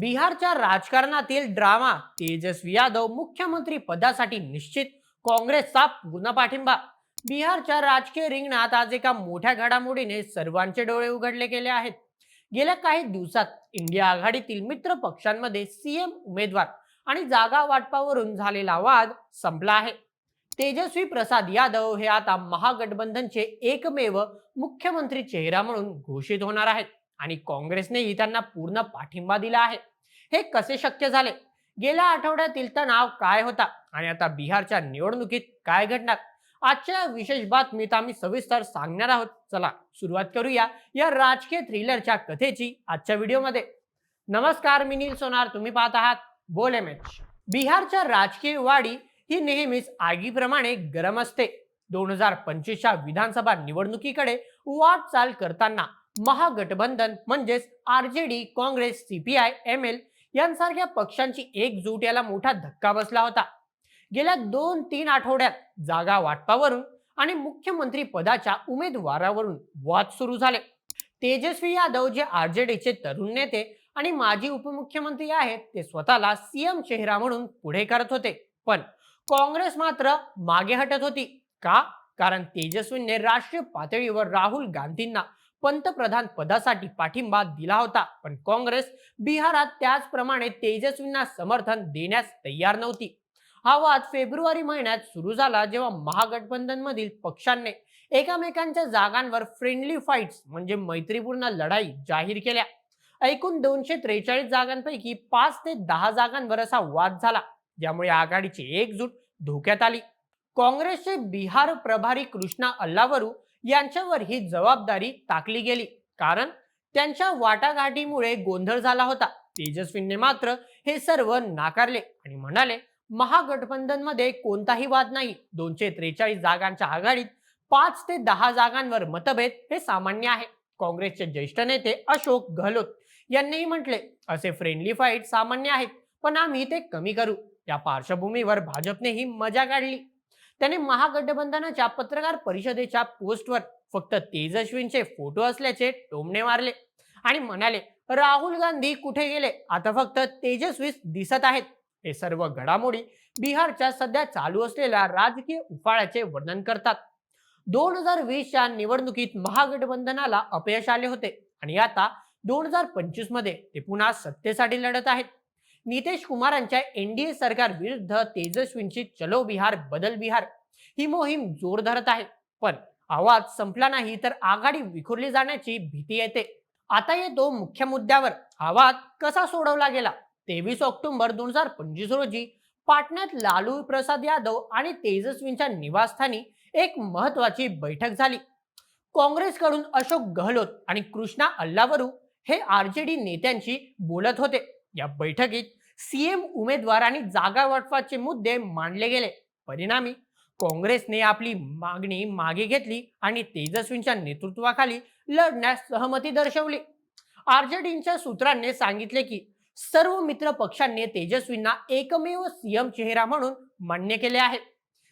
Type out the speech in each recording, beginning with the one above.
बिहारच्या राजकारणातील ड्रामा तेजस्वी यादव मुख्यमंत्री पदासाठी निश्चित काँग्रेसचा पूर्ण पाठिंबा. बिहारच्या राजकीय रिंगणात आज एका मोठ्या घडामोडीने सर्वांचे डोळे उघडले गेले आहेत. गेल्या काही दिवसात इंडिया आघाडीतील मित्र पक्षांमध्ये सीएम उमेदवार आणि जागा वाटपावरून झालेला वाद संपला आहे. तेजस्वी प्रसाद यादव हे आता महागठबंधनचे एकमेव मुख्यमंत्री चेहरा म्हणून घोषित होणार आहेत. आणि काँग्रेसनेही त्यांना पूर्ण पाठिंबा दिला आहे. हे कसे शक्य झाले? गेल्या आठवड्यातील तणाव काय होता? आणि आता बिहारच्या निवडणुकीत काय घडणार? आजच्या विशेष बातमीत आम्ही सविस्तर सांगणार आहोत. चला सुरुवात करूया या राजकीय थ्रिलरच्या कथेची आजच्या व्हिडिओमध्ये. नमस्कार मी नील सोनार. तुम्ही पाहत आहात बोल एम एच. बिहारच्या राजकीय वाढी ही नेहमीच आगीप्रमाणे गरम असते. दोन हजार पंचवीसच्या विधानसभा निवडणुकीकडे वाटचाल करताना महागठबंधन म्हणजेच R J D Congress CPI M L यांसारख्या पक्षांची एकजूट याला मोठा धक्का बसला होता. गेल्या दोन तीन आठवड्यात जागा वाटपावरून आणि मुख्यमंत्री पदाच्या उमेदवारावरून वाद सुरू झाले. तेजस्वी यादव जे आरजेडीचे तरुण नेते आणि माजी उपमुख्यमंत्री आहेत ते स्वतःला सीएम चेहरा म्हणून पुढे करत होते. पण काँग्रेस मात्र मागे हटत होती. का? कारण तेजस्वींनी राष्ट्रीय पातळीवर राहुल गांधींना पंतप्रधान पदासाठी पाठिंबा दिला होता. पण काँग्रेस बिहारात त्याचप्रमाणे तेजस्वींना समर्थन देण्यास तयार नव्हती. हा वाद फेब्रुवारी महिन्यात सुरू झाला जेव्हा महागठबंधन मधील पक्षांनी एकामेकांच्या जागांवर फ्रेंडली फाईट्स म्हणजे मैत्रीपूर्ण लढाई जाहीर केल्या. एकूण दोनशे त्रेचाळीस जागांपैकी पाच ते दहा जागांवर असा वाद झाला ज्यामुळे आघाडीची एकजूट धोक्यात आली. काँग्रेसचे बिहार प्रभारी कृष्णा अल्लावरू यांच्यावर ही जबाबदारी टाकली गेली. कारण त्यांच्या वाटाघाटीमुळे गोंधळ झाला होता. तेजस्वींनी मात्र हे सर्व नाकारले आणि म्हणाले महागठबंधनमध्ये कोणताही वाद नाही. दोनशे त्रेचाळीस जागांच्या आघाडीत पाच ते दहा जागांवर मतभेद हे सामान्य आहे. काँग्रेसचे ज्येष्ठ नेते अशोक गहलोत यांनीही म्हटले असे फ्रेंडली फाईट सामान्य आहेत पण आम्ही ते कमी करू. या पार्श्वभूमीवर भाजपने ही मजा काढली. त्याने महागठबंधनाच्या पत्रकार परिषदेच्या पोस्टवर फक्त तेजस्वींचे फोटो असल्याचे टोमणे मारले आणि म्हणाले राहुल गांधी कुठे गेले? आता फक्त तेजस्वीच दिसत आहेत. हे सर्व घडामोडी बिहारच्या सध्या चालू असलेल्या राजकीय उफाळ्याचे वर्णन करतात. दोन हजार वीसच्या निवडणुकीत महागठबंधनाला अपयश आले होते आणि आता दोन हजार पंचवीसमध्ये ते पुन्हा सत्तेसाठी लढत आहेत. नितेश कुमारांच्या एनडीए सरकार विरुद्ध तेजस्वींची चलो बिहार बदल बिहार ही मोहीम जोर धरत आहे. पण आवाज संपला नाही तर आघाडी विखुरली जाण्याची भीती येते. आता येतो मुख्य मुद्द्यावर. आवाज कसा सोडवला गेला? तेवीस ऑक्टोबर दोन हजार पंचवीस रोजी पाटण्यात लालू प्रसाद यादव आणि तेजस्वींच्या निवासस्थानी एक महत्वाची बैठक झाली. काँग्रेसकडून अशोक गहलोत आणि कृष्णा अल्लावरू हे आरजेडी नेत्यांशी बोलत होते. या बैठकीत सीएम उमेदवार आणि जागा वाटपाचे मुद्दे मांडले गेले. परिणामी काँग्रेसने आपली मागणी मागे घेतली आणि तेजस्वींच्या नेतृत्वाखाली लढण्यास सहमती दर्शवली. आरजेडीच्या सूत्रांनी सांगितले की सर्व मित्र पक्षांनी तेजस्वींना एकमेव सीएम चेहरा म्हणून मान्य केले आहे.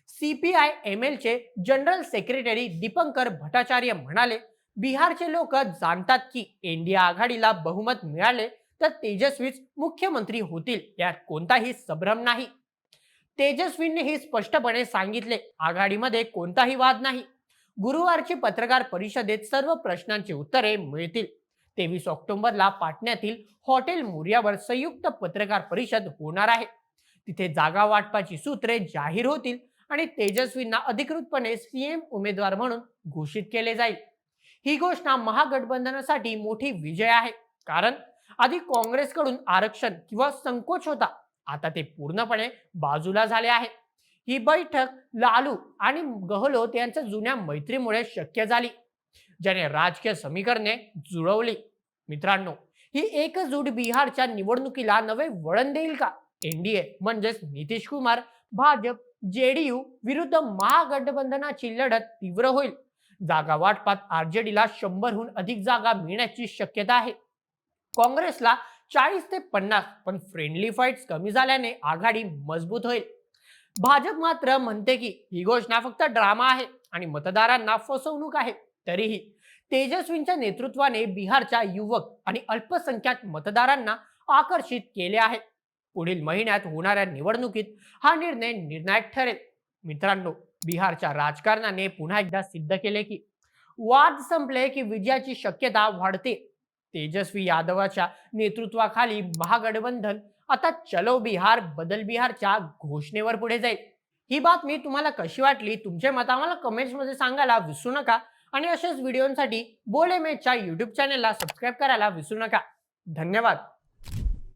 सीपीआय एम एल चे जनरल सेक्रेटरी दीपंकर भट्टाचार्य म्हणाले बिहारचे लोक जाणतात की एनडीए आघाडीला बहुमत मिळाले तर तेजस्वीच मुख्यमंत्री होतील यात कोणताही संभ्रम नाही. तेजस्वींनी हे स्पष्टपणे सांगितले आघाडीमध्ये कोणताही वाद नाही. गुरुवारची पत्रकार परिषदेत सर्व प्रश्नांची उत्तरे मिळतील. तेवीस ऑक्टोबरला पाटण्यातील हॉटेल मोर्यावर संयुक्त पत्रकार परिषद होणार आहे. तिथे जागा वाटपाची सूत्रे जाहीर होतील आणि तेजस्वींना अधिकृतपणे सीएम उमेदवार म्हणून घोषित केले जाईल. ही घोषणा महागठबंधनासाठी मोठी विजय आहे कारण आधी काँग्रेसकडून आरक्षण किंवा संकोच होता. आता ते पूर्णपणे बाजूला झाले आहे. ही बैठक लालू आणि गहलोत यांच्या जुन्या मैत्रीमुळे शक्य झाली ज्याने राजकीय समीकरणे जुळवली. मित्रांनो ही एकजूट बिहारच्या निवडणुकीला नवे वळण देईल का? एनडीए म्हणजेच नितीश कुमार भाजप जेडीयू विरुद्ध महागठबंधनाची लढत तीव्र होईल. जागा वाटपात आरजेडीला शंभरहून अधिक जागा मिळण्याची शक्यता आहे. काँग्रेसला चाळीस ते पन्नास पण फ्रेंडली फाईट्स कमी झाल्याने आघाडी मजबूत होईल. भाजप मात्र म्हणते की ही घोषणा फक्त ड्रामा आहे आणि मतदारांना फसवणूक आहे. तरीही तेजस्वींच्या नेतृत्वाने बिहारच्या युवक आणि अल्पसंख्याक मतदारांना आकर्षित केले आहे. पुढील महिन्यात होणाऱ्या निवडणुकीत हा निर्णय निर्णायक ठरेल. मित्रांनो बिहारच्या राजकारणाने पुन्हा एकदा सिद्ध केले की वाद संपले की विजयाची शक्यता वाढते. तेजस्वी यादवाच्या नेतृत्वाखाली महागठबंधन आता चलो बिहार बदल बिहारच्या घोषणेवर पुढे जाईल. ही बातमी तुम्हाला कशी वाटली तुमचे मत आम्हाला कमेंट्समध्ये सांगायला विसरू नका. आणि असेच व्हिडिओसाठी बोले मेच्या युट्यूब चॅनेलला सबस्क्राईब करायला विसरू नका. धन्यवाद.